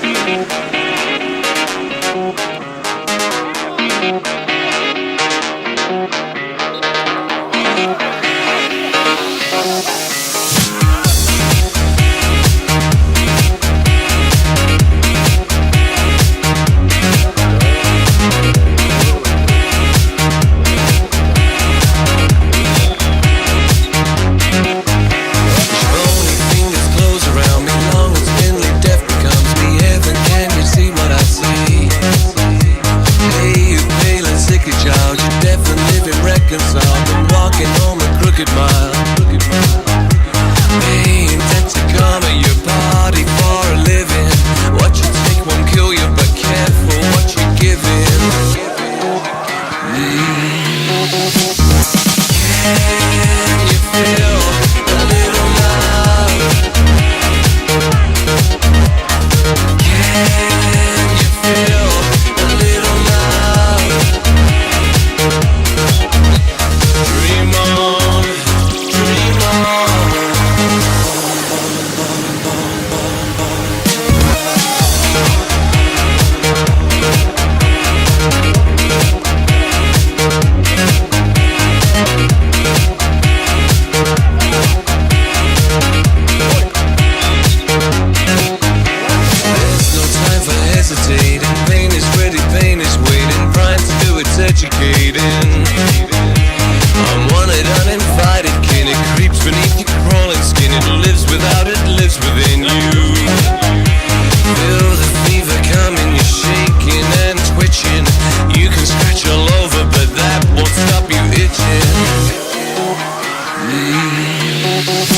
Thank you. Reconciled. Been walking home a crooked mile. I'm wanted, uninvited. It creeps beneath your crawling skin. It lives without, it lives within you. Feel the fever coming, you're shaking and twitching. You can scratch all over, but that won't stop you itching.